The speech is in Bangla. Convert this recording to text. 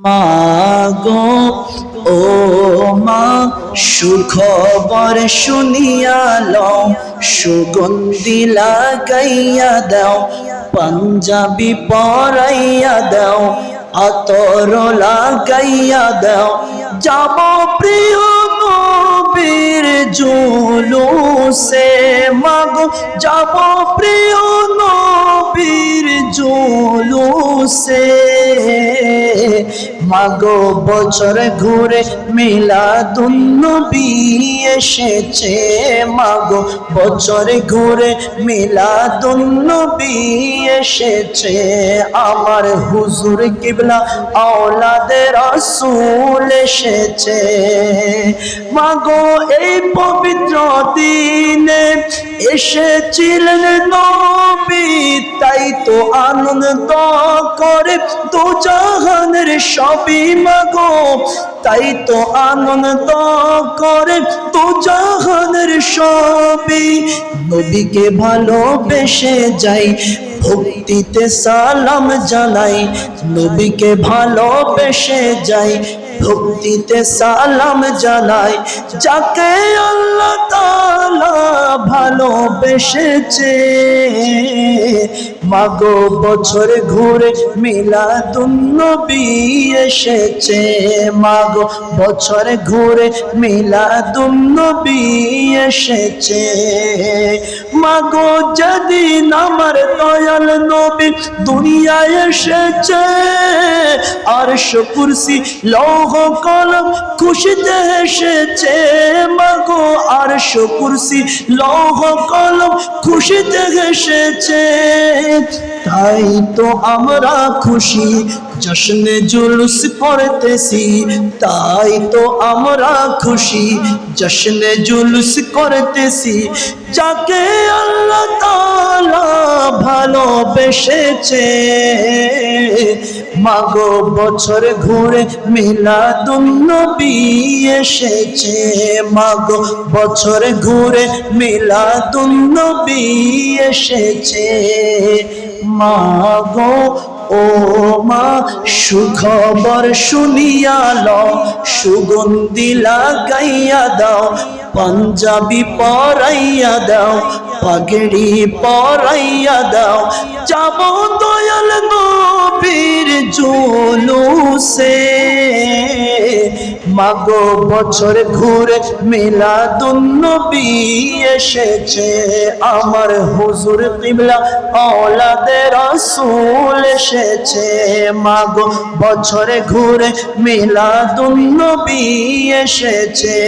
মাগো, ও মা, সুখবর শুনিয়াল সুগন্ধি লাগাইয়া দাও, পাঞ্জাবি পরাইয়া দাও, আতর লাগাইয়া দাও। যাব প্রিয় নবীর জুলুসে, মাগো, যাব প্রিয় নবীর জুলুসে। মাগো বছর ঘুরে মিলাদুন্নবী এসেছে। মাগো বছর ঘুরে মিলাদুন্নবী এসেছে। আমার হুজুর কিবলা আওলাদের রসুল এসেছে। মাগো এই পবিত্র দিনে এসেছিলেন নবী, তাই তো আনন্দ করে তো জাহানের সবই মাগো। তাই তো আনন্দ করে তো জাহানের সবই। নবীকে ভালোবেসে যাই, ভক্তিতে সালাম জানাই। নবীকে ভালোবেসে যাই, ভক্তিতে সালাম জানাই। যাকে আল্লাহ ভালোবেসেছে মাগো বছর ঘুরে মিলাদুন্নবী এসেছে। মাগো বছর ঘুরে মিলাদুন্নবী এসেছে। মাগো যেদিন আমার দয়াল নবী দুনিয়ায় এসেছে আর কুরসি, লৌহ কলম, খুশিতে এসেছে। মাগো আর কুরসি, লৌহ কলম খুশিতে এসেছে তাই তো আমরা খুশি, জশ্নে জুলুস করতেছি। তাই তো আমরা খুশি, জশ্নে জুলুস করতেছি। যাকে আল্লাহ তাআলা ভালোবেসেছে। মাগো বছর ঘুরে মিলাদুন্নবী এসেছে। মাগো বছর ঘুরে মিলাদুন্নবী এসেছে। মাগো, ও মা, সুখবর শুনিয়াল সুগন্ধি লাগাইয়া দাও, পাঞ্জাবি পরাইয়া দাও, পাগড়ি পরাইয়া দাও যাব জুলুসে। মাগো বছর ঘুরে মিলাদুন্নবী এসেছে। আমার হুজুর কিবলা আওলাদের রাসূল এসেছে। মাগো বছরে ঘুরে মিলাদুন্নবী এসেছে।